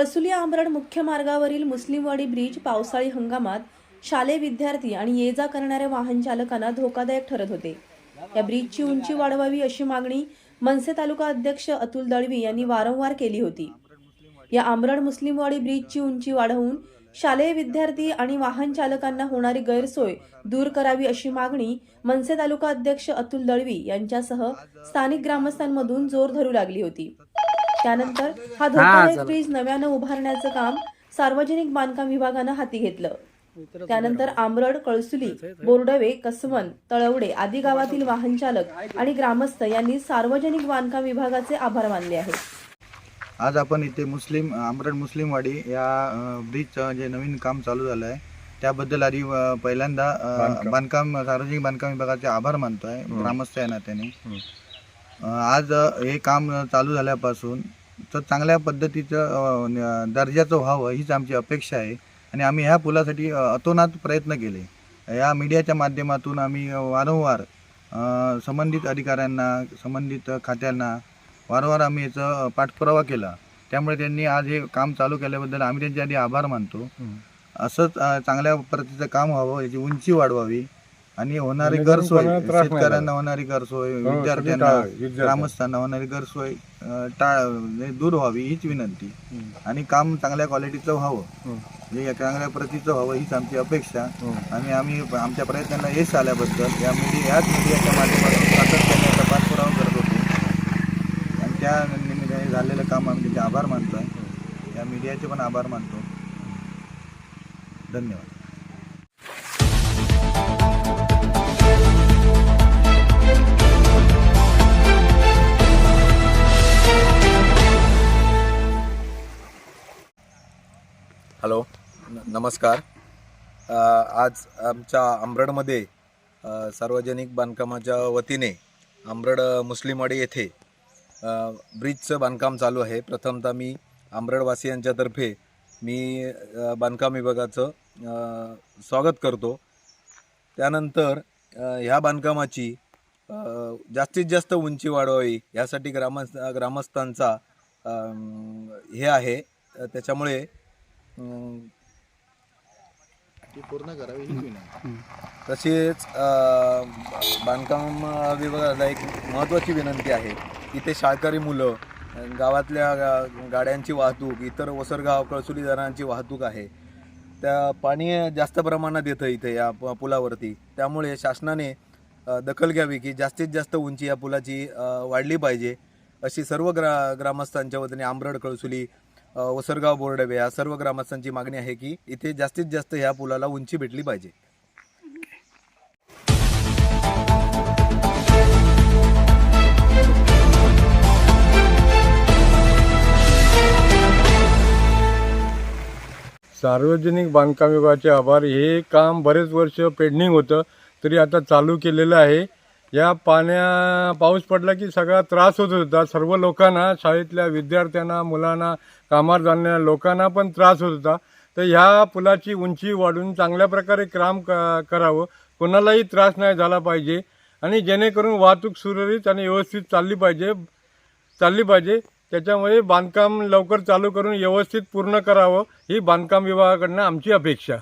आंबरड मुख्य मार्गावरील मुस्लिमवाडी ब्रिज पावसाळी हंगामात शालेय विद्यार्थी आणि ये जा करणाऱ्या वाहन चालकांना धोकादायक ठरत होते. या ब्रिजची उंची वाढवावी अशी मागणी मनसे तालुका अध्यक्ष अतुल दळवी यांनी वारंवार केली होती. या आंबरड मुस्लिमवाडी ब्रिजची उंची वाढवून शालेय विद्यार्थी आणि वाहन चालकांना होणारी गैरसोय दूर करावी अशी मागणी मनसे तालुका अध्यक्ष अतुल दळवी यांच्यासह स्थानिक ग्रामस्थांमधून जोर धरू लागली होती. त्यानंतर हा धोकादायक ब्रिज नव्यानं उभारण्याचं काम सार्वजनिक बांधकाम विभागानं हाती घेतलं. त्यानंतर आंबरड कळसुली बोर्डवे कसमन तळवडे आदी गावातील वाहन चालक आणि ग्रामस्थ यांनी सार्वजनिक बांधकाम विभागाचे आभार मानले आहेत. आज आपण इथे मुस्लिम आमरड मुस्लिमवाडी या अ, ब्रिजचं जे नवीन काम चालू झालं आहे त्याबद्दल आधी अ, पहिल्यांदा अ, बांधकाम. सार्वजनिक बांधकाम विभागाचे आभार मानतोय ग्रामस्थ या नात्याने. अ, आज हे काम चालू झाल्यापासून तर चांगल्या पद्धतीचं दर्जाचं व्हावं हीच आमची अपेक्षा आहे. आणि आम्ही ह्या पुलासाठी अतोनात प्रयत्न केले. या मीडियाच्या माध्यमातून आम्ही वारंवार संबंधित अधिकाऱ्यांना संबंधित खात्यांना वारंवार आम्ही याचा पाठपुरावा केला. त्यामुळे त्यांनी आज हे काम चालू केल्याबद्दल आम्ही त्यांचे आधी आभार मानतो. असंच चांगल्या प्रतीचं काम व्हावं याची उंची वाढवावी. आणि होणारी गैरसोय शेतकऱ्यांना होणारी गैरसोय विद्यार्थ्यांना ग्रामस्थांना होणारी गैरसोय टाळ म्हणजे दूर व्हावी हीच विनंती. आणि काम चांगल्या क्वालिटीचं व्हावं. म्हणजे चांगल्या प्रतीचं व्हावं हीच आमची अपेक्षा. आणि आम्ही आमच्या प्रयत्नांना यश आल्याबद्दल या मीडिया याच मीडियाच्या माध्यमातून सातत्याने पाठपुरावा करत होतो. आणि त्या निमित्ताने झालेलं काम आम्ही त्याचे आभार मानतो या मीडियाचे पण आभार मानतो. धन्यवाद. हॅलो न- नमस्कार. आज आमच्या आंबरडमध्ये सार्वजनिक बांधकामाच्या वतीने आंबरड मुस्लिमवाडी येथे ब्रिजचं बांधकाम चालू आहे. प्रथमतः मी आंबरडवासियांच्यातर्फे मी बांधकाम विभागाचं स्वागत करतो. त्यानंतर ह्या बांधकामाची जास्तीत जास्त उंची वाढवावी यासाठी ग्रामस्थ ग्रामस्थांचा हे आहे. त्याच्यामुळे ती पूर्ण करावी विनंती. तसेच बांधकाम विभागाला एक महत्त्वाची विनंती आहे इथे शाळकरी मुलं गावातल्या गा- गाड्यांची वाहतूक इतर ओसरगाव कळसुली वाहतूक आहे. त्या पाणी जास्त प्रमाणात येतं इथे या पुलावरती. त्यामुळे शासनाने दखल घ्यावी की जास्तीत जास्त उंची या पुलाची वाढली पाहिजे. अशी सर्व ग्रा ग्रामस्थांच्या वतीने आंबरड कळसुली वसरगाव बोर्डवे या सर्व ग्रामस्थांची मागणी आहे की इथे जास्तीत जास्त ह्या पुलाला उंची भेटली पाहिजे. सार्वजनिक बांधकाम विभागाचे आभार हे काम बरेच वर्ष पेंडिंग होतं तरी आता चालू केलेलं आहे. या पाण्या पाऊस पडला की सगळा त्रास होत होता. सर्व लोकांना शाळेतल्या विद्यार्थ्यांना मुलांना कामावर जाणाऱ्या लोकांना पण त्रास होत होता. तर ह्या पुलाची उंची वाढून चांगल्या प्रकारे काम क करावं. कोणालाही त्रास नाही झाला पाहिजे. आणि जेणेकरून वाहतूक सुरळीत आणि व्यवस्थित चालली पाहिजे चालली पाहिजे. त्याच्यामुळे बांधकाम लवकर चालू करून व्यवस्थित पूर्ण करावं. ही बांधकाम विभागाकडनं आमची अपेक्षा.